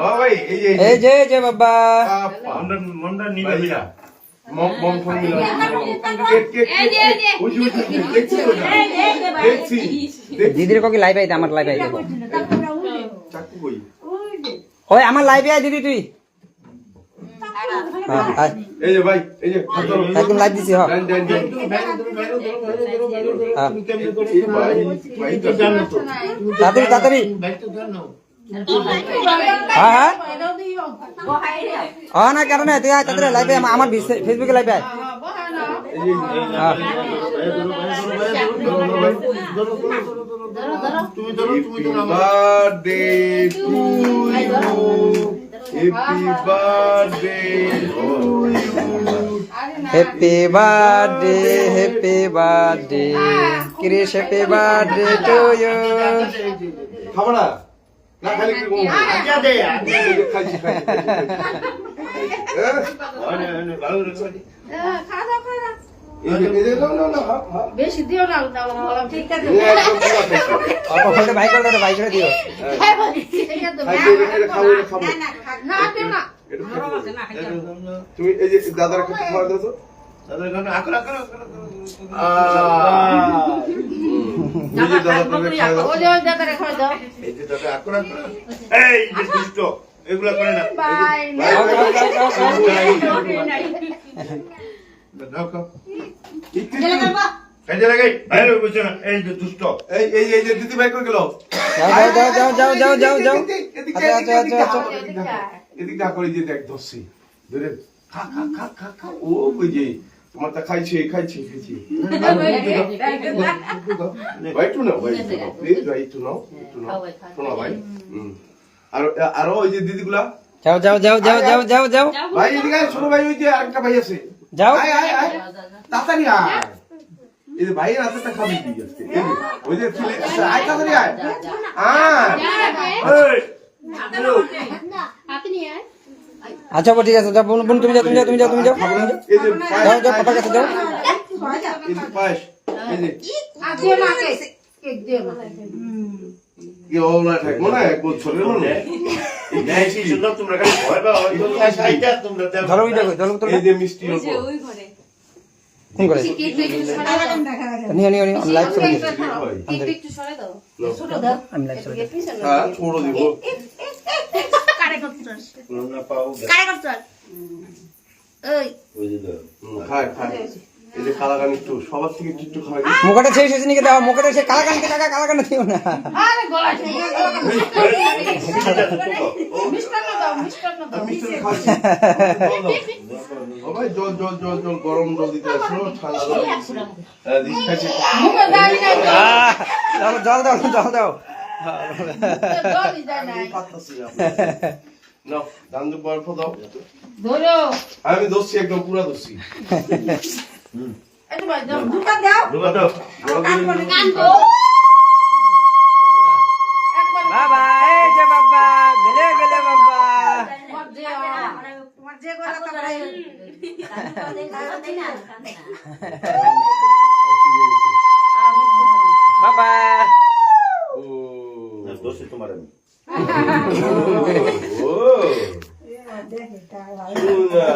ও ভাই এই যে যে বাবা। দিদির কি লাইভ আইতে আমার লাইভ আইতে ওই আমার লাইভে আয় দিদি তুই। এই যে ভাই এই যে। একদম লাইভ দিছি হ্যাঁ। এই ভাই ভাই তো জানো তো তাড়াতাড়ি তাড়াতাড়ি হ্যাঁ হ্যাঁ না না তুই আয় তাড়াতাড়ি লাইভে আমার ফেসবুকে লাইভে আয় এই হ্যাঁ তুমি ধরো তুমি ধরো birthday to you happy birthday to you happy birthday happy birthday Chris happy birthday to you খাব না না খালি কি বলব আজ্ঞা দে আজ্ঞা দে খাইছি খাইছি হ্যাঁ আরে হ্যাঁ হ্যাঁ বেশি দিও না ঠিক আছে অল্প করে বাইক করে দিও তুমি এই যে দাদার কাছে খাওয়া দাও তো এগুলা করে না ও ওই যে তোমার তা খাইছে খাইছে খাইছে। ভাই একটু নাও ভাই একটু নাও। প্লিজ ভাই একটু নাও একটু নাও। শোনো ভাই আর আরও ওই যে দিদিগুলা? যাও যাও যাও যাও যাও যাও যাও। ভাই এদিকে ছোট ভাই ওই যে আরেকটা ভাই আছে। যাও। আয় আয় আয়। তাড়াতাড়ি আয়। এই যে ভাইয়ের হাতেটা খাবি কি আজকে ওই যে ছেলে আচ্ছা, আয় তাড়াতাড়ি আয়। আয়। এই। আচ্ছা ঠিক আছে যাও বোন তুমি যাও তুমি যাও তুমি যাও তুমি যাও। যাও। এই যে যাও পাপার কাছে যাও। এই যে পায়েস এই যে। দিও না কেক দিও না কি ওলা থাকব না এক বছরের মনে এই কি সুন্দর তোমরা খালি ভয় পাও তোমরা খাইতা তোমরা দাও ধরো ওইটা কই, ধরো এই যে মিষ্টি কেক একটু সরে দাও নিও নিও নিও লাইভ করে দিও কেক একটু সরে দাও সরে দাও আমি লাইভ করে দিও পিছনে হ্যাঁ ছোড়ো দিব কারে করছস না পাও কারে করছস ওই ওই দাও খায় খায় এই যে একটু সবার থেকে একটু একটু খাওয়াই মুখটা শেষ হয়েছে নাকি দাও মুখটা সে কালা কানকে টাকা কালা কানে দিও না। আরে গলা ঠিক মিষ্টান্ন দাও মিষ্টান্ন দাও। মিষ্টি খাচ্ছি ভাই জল জল জল গরম দিতে আসো ঠান্ডা দাও জল দাও। আমি দোষছি একদম পুরা দোষছি এই ভাই দাও দুটা দাও দুবা দাও কান তো একবার বাবা এই যে বাবা গেলে গেলে বাবা তোমার যে তোমার যে গলা কাপড় বাবা ও দোষে তোমার আমি ও শোনা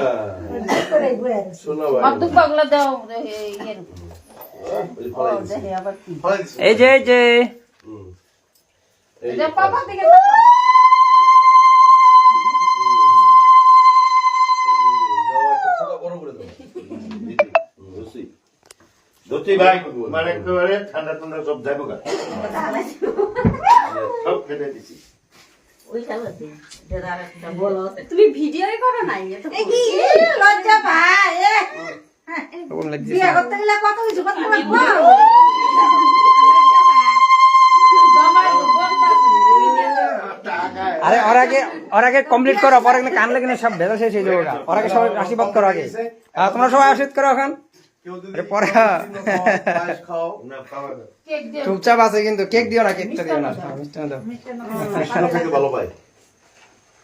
এই যে এই যে। ভাই মানে ঠান্ডা ঠান্ডা সব যাব গা। সব ফেলে দিছি। তুমি ভিডিও করো নাই লজ্জা ভাই এ। ওরকম লাগছে বিয়ে করতে গেলে কত কিছু করতে আরে ওর আগে ওর আগে কমপ্লিট করো পরে কিন্তু কান লেগে সব ভেজা শেষ হয়ে যাবে ওরা। আগে সবাই আশীর্বাদ করো আগে। তোমরা সবাই আশীর্বাদ করো এখন। চুপচাপ আছে কিন্তু কেক দিও না কেকটা দিও না। মিষ্টান্ন দাও। মিষ্টান্ন খেতে ভালো পায়।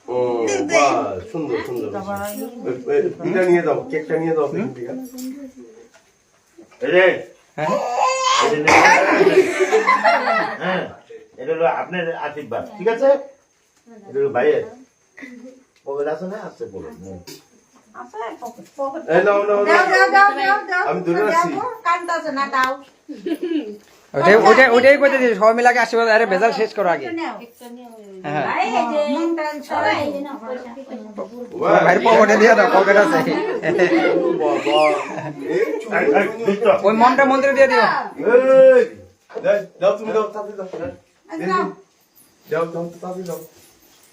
ও বাহ সুন্দর নিয়ে দাও কেকটা নিয়ে দাও ঠিক এই রে হ্যাঁ। হ্যাঁ এটা হলো আপনার আশীর্বাদ ঠিক আছে? এটা হলো ভাইয়ের পকেট আছে না? আছে সবাই মিলে আগে আশীর্বাদ আরে বেজাল শেষ করো আগে। হ্যাঁ, হ্যাঁ। ওই মনটা মন্দিরে দিয়ে দিও।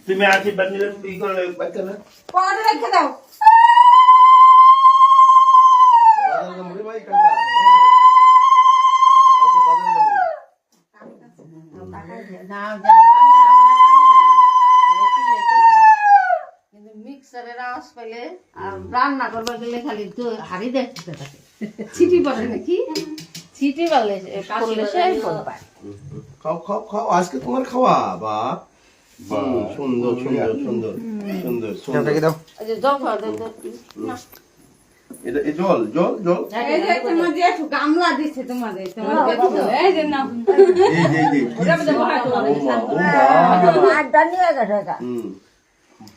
তুমি আশীর্বাদ নিলে পরে রেখে করবার গেলে খালি তো হাড়ি দেখতে থাকে। ছিটি পড়ে নাকি? ছিটি পারলে করলে সে ফল খাও খাও খাও আজকে তোমার খাওয়া বা? সুন্দর সুন্দর সুন্দর সুন্দর সুন্দর। দাও। জল খাওয়া দেন তো। এটা জল জল জল। এই যে তোমাদের একটু গামলা দিচ্ছে তোমাদের তোমাদের এই যে নাও। এই যে এই যে ওটা মধ্যে ভরা করো। ও মা ও মা আড্ডা নিয়ে গেছে হুম।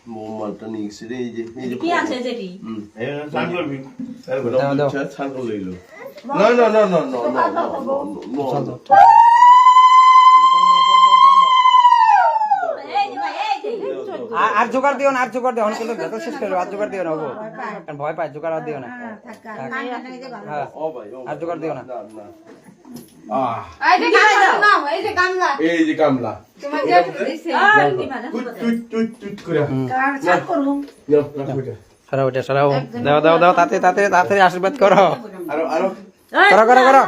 বৌমাটা নিয়ে গেছে রে এই যে এই যে কি আছে যেটি হুম। এই স্নান করবি দাও, দাও। ছাগল না না না না না না না আর- জোগাড় দিও না আর জোগাড় দিও কিন্তু ভেজাল শেষ করো আর জোগাড় দিও না ওগো। কারণ ভয় পায় জোগাড় আর দিও না। হ্যাঁ ও ভাই আর জোগাড় দিও না। এই যে গামলা সরাও এটা সরাও তাতে তাতে তাড়াতাড়ি আশীর্বাদ করো আরও আরও করো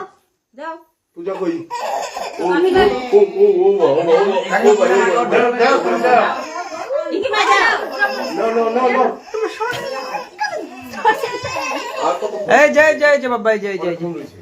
জয় জয় জয় বাবা জয় জয় জয়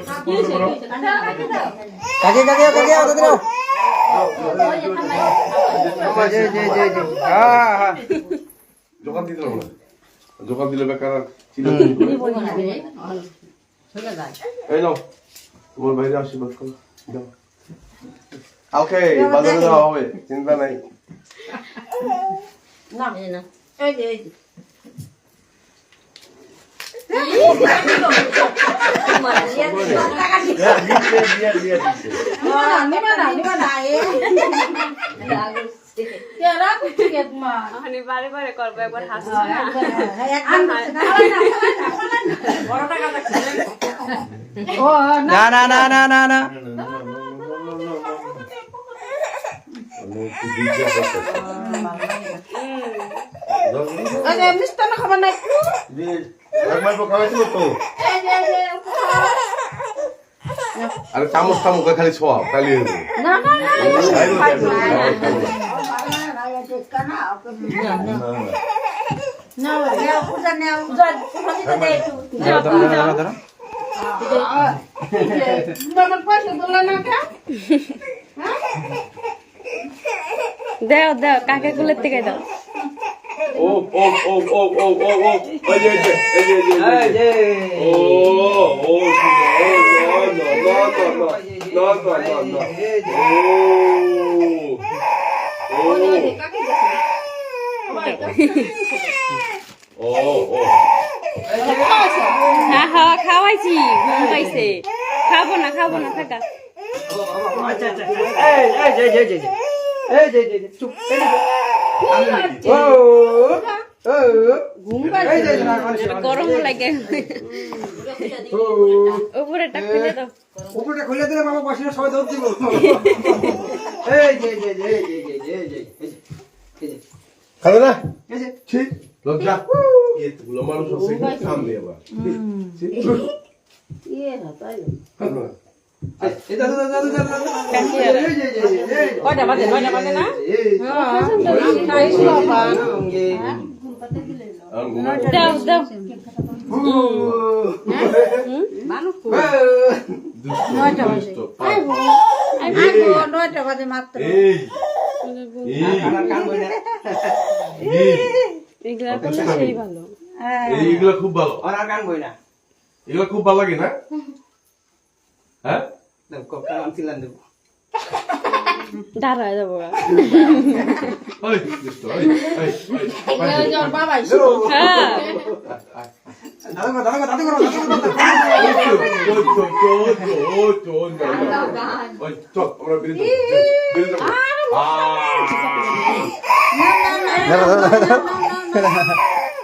কাকে কাকে কাকে তাড়াতাড়ি আও জয় জয় জয় জয় হ্যাঁ হ্যাঁ দোকান দিতে হবে দোকান দিলে বেকার ছিল এই নাও তোমার বাইরে আশীর্বাদ করো দাও ওকে বাজারে যাওয়া হবে চিন্তা নাই। এই এই না না এ কেরা কুচি কে মা মানে বারে বারে করব একবার হাসছি না না না না না না খাবার নাই একবার তো আরে চামচ চামচ খালি ছোয়া খালি না না কাকে কুলের থেকে দাও ও ও ও ও ও ও ও এই যে এই যে এই যে এই যে ও ও no no no no no no no ও ও ও হ্যাঁ হ্যাঁ খাওয়াইছি ঘুম পাইছে খাবো না খাবো না থাকা আচ্ছা আচ্ছা এই এই জয় জয় জয় জয় এই জয় জয় জয় চুপ এই জয় ও ঘুম গরম লাগে খুলে দিলে বাবা বসে সবাই দৌড় দিব মানুষ ইয়ে কয়টা বাজে নয়টা বাজে না আর দাও দাও নয়টা বাজে নয়টা বাজে মাত্র এগুলা করলে সেই ভালো এইগুলা খুব ভালো আমার কান বই না এগুলা খুব ভালো লাগে না হ্যাঁ দাঁড়ায় যাব গা।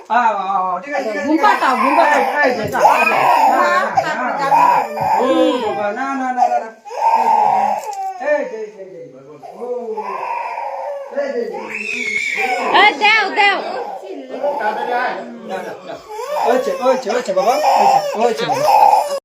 হ্যাঁ ঘুমপাটা ঘুমপাটা না না না না দাও দাও ওইছে ওইছে ওইছে বাবা ওইছে বাবা